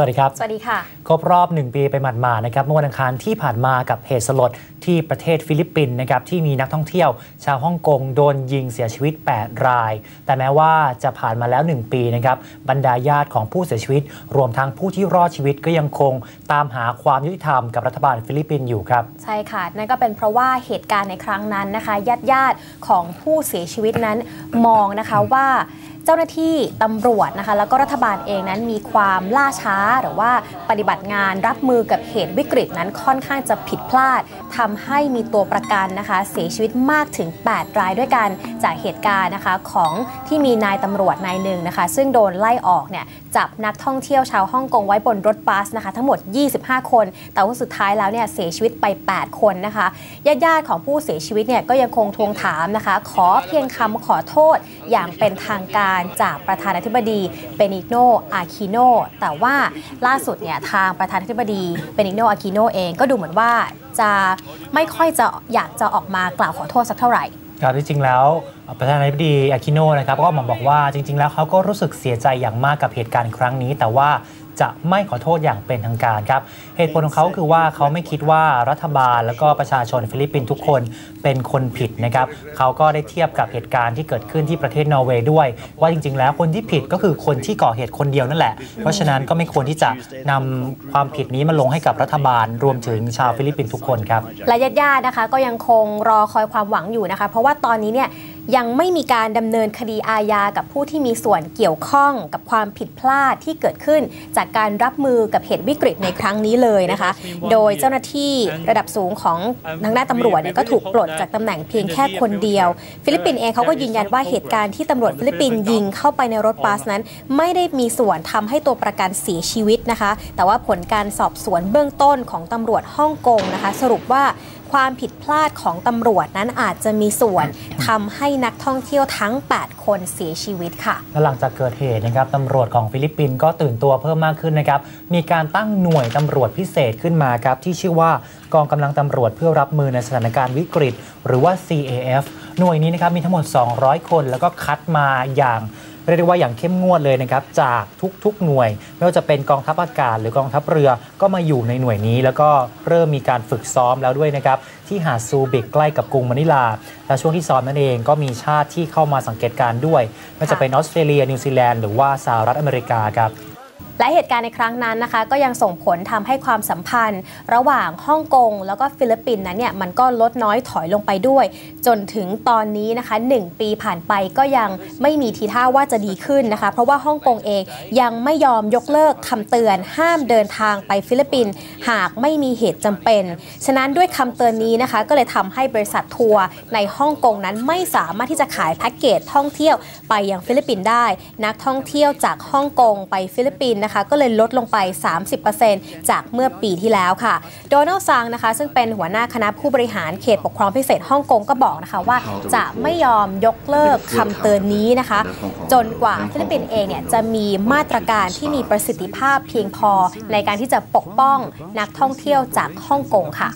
สวัสดีครับ สวัสดีค่ะ ครบรอบ 1 ปีไปหมาดๆนะครับ เมื่อวันอังคารที่ผ่านมากับเหตุสลดที่ประเทศฟิลิปปินส์นะครับที่มีนักท่องเที่ยวชาวฮ่องกงโดนยิงเสียชีวิต 8 ราย แต่แม้ว่าจะผ่านมาแล้ว 1 ปีนะครับบรรดาญาติของผู้เสียชีวิต รวมทั้งผู้ที่รอดชีวิตก็ยังคงตามหาความยุติธรรมกับรัฐบาลฟิลิปปินส์อยู่ครับ ใช่ค่ะ นั่นก็เป็นเพราะว่าเหตุการณ์ในครั้งนั้นนะคะญาติญาติๆของผู้เสียชีวิตนั้นมองนะคะว่า เจ้าหน้าที่ตำรวจนะคะแล้วก็รัฐบาลเองนั้นมีความล่าช้าหรือว่าปฏิบัติงานรับมือกับเหตุวิกฤตนั้นค่อนข้างจะผิดพลาดทำให้มีตัวประกันนะคะ เสียชีวิตมากถึง 8 รายด้วยกันจากเหตุการณ์นะคะของที่มีนายตำรวจนายหนึ่งนะคะ ซึ่งโดนไล่ออกเนี่ยจับนักท่องเที่ยวชาวฮ่องกงไว้บนรถบัสนะคะ ทั้งหมด 25 คน แต่ว่าสุดท้ายแล้วเนี่ยเสียชีวิตไป 8 คนนะคะญาติญาติของผู้เสียชีวิตเนี่ยก็ยังคงทวงถามนะคะ ขอเพียงคำขอโทษอย่างเป็นทางการจากประธานาธิบดีเบนิโนอาคิโนแต่ว่าล่าสุดเนี่ยทางประธานาธิบดีเบนิโนอาคิโนเองก็ดูเหมือนว่าจะไม่ค่อยจะอยากจะออกมากล่าวขอโทษสักเท่าไหร่ครับจริงๆแล้วประธานาธิบดีอาคิโนนะครับก็ออกมาบอกว่าจริง ๆ แล้วเขาก็รู้สึกเสียใจอย่างมากกับเหตุการณ์ครั้งนี้ แต่ว่า จะไม่ขอโทษอย่างเป็นทางการครับ เหตุผลของเขาคือว่าเขาไม่คิดว่ารัฐบาล แล้วก็ประชาชนฟิลิปปินส์ทุกคนเป็นคนผิดนะครับเขาก็ได้เทียบกับเหตุการณ์ที่เกิดขึ้นที่ประเทศนอร์เวย์ด้วย ว่าจริง ๆ แล้วคนที่ผิดก็คือคนที่ก่อเหตุคนเดียวนั่นแหละ เพราะฉะนั้นก็ไม่ควรที่จะนำความผิดนี้มาลงให้กับรัฐบาล รวมถึงชาวฟิลิปปินส์ทุกคนครับและญาติๆนะคะก็ยังคงรอคอยความหวังอยู่นะคะ เพราะว่าตอนนี้เนี่ย ยังไม่มีการดำเนินคดีอาญากับผู้ที่มีส่วนเกี่ยวข้องกับความผิดพลาดที่เกิดขึ้น จากการรับมือกับเหตุวิกฤตในครั้งนี้เลยนะคะ โดยเจ้าหน้าที่ระดับสูงของทางด้านตำรวจเนี่ยก็ถูกปลดจากตำแหน่งเพียงแค่คนเดียว ฟิลิปปินส์เองเขาก็ยืนยันว่าเหตุการณ์ที่ตำรวจฟิลิปปินส์ยิงเข้าไปในรถบัสนั้น ไม่ได้มีส่วนทำให้ตัวประกันเสียชีวิตนะคะ แต่ว่าผลการสอบสวนเบื้องต้นของตำรวจฮ่องกงนะคะ สรุปว่า ความผิดพลาดของตำรวจนั้นอาจจะมีส่วนทำให้นักท่องเที่ยวทั้ง 8 คนเสียชีวิตค่ะ และหลังจากเกิดเหตุนะครับตำรวจของฟิลิปปินส์ก็ตื่นตัวเพิ่มมากขึ้นนะครับ มีการตั้งหน่วยตำรวจพิเศษขึ้นมาครับ ที่ชื่อว่ากองกำลังตำรวจเพื่อรับมือในสถานการณ์วิกฤต หรือว่า CAF หน่วยนี้นะครับมีทั้งหมด 200 คนแล้วก็คัดมาอย่าง เรียกได้ว่าอย่างเข้มงวดเลยนะครับจากทุกๆหน่วย ไม่ว่าจะเป็นกองทัพอากาศหรือกองทัพเรือก็มาอยู่ในหน่วยนี้ แล้วก็เริ่มมีการฝึกซ้อมแล้วด้วยนะครับที่หาดซูบิกใกล้กับกรุงมะนิลา และช่วงที่ซ้อมนั่นเองก็มีชาติที่เข้ามาสังเกตการด้วยไม่ว่าจะเป็นออสเตรเลียนิวซีแลนด์หรือว่าสหรัฐอเมริกาครับ และเหตุการณ์ในครั้งนั้นนะคะ ก็ยังส่งผลทำให้ความสัมพันธ์ ระหว่างฮ่องกงแล้วก็ฟิลิปปินส์นั้นเนี่ยมันก็ลดน้อยถอยลงไปด้วย จนถึงตอนนี้นะคะ 1 ปีผ่านไปก็ยังไม่มีทีท่าว่าจะดีขึ้นนะคะ เพราะว่าฮ่องกงเองยังไม่ยอมยกเลิกคำเตือน ห้ามเดินทางไปฟิลิปปินส์หากไม่มีเหตุจำเป็น ฉะนั้นด้วยคำเตือนนี้นะคะ ก็เลยทำให้บริษัททัวร์ในฮ่องกงนั้นไม่สามารถที่จะขายแพ็กเกจท่องเที่ยวไปยังฟิลิปปินส์ได้ นักท่องเที่ยวจากฮ่องกงไปฟิลิปปินส์นะคะ ก็เลยลดลงไป 30%จากเมื่อปีที่แล้วค่ะ โดนัลด์ซังนะคะ ซึ่งเป็นหัวหน้าคณะผู้บริหารเขตปกครองพิเศษฮ่องกงก็บอกนะคะว่าจะไม่ยอมยกเลิกคำเตือนนี้นะคะ จนกว่าฟิลิปปินส์เองเนี่ยจะมีมาตรการที่มีประสิทธิภาพเพียงพอในการที่จะปกป้องนักท่องเที่ยวจากฮ่องกงค่ะ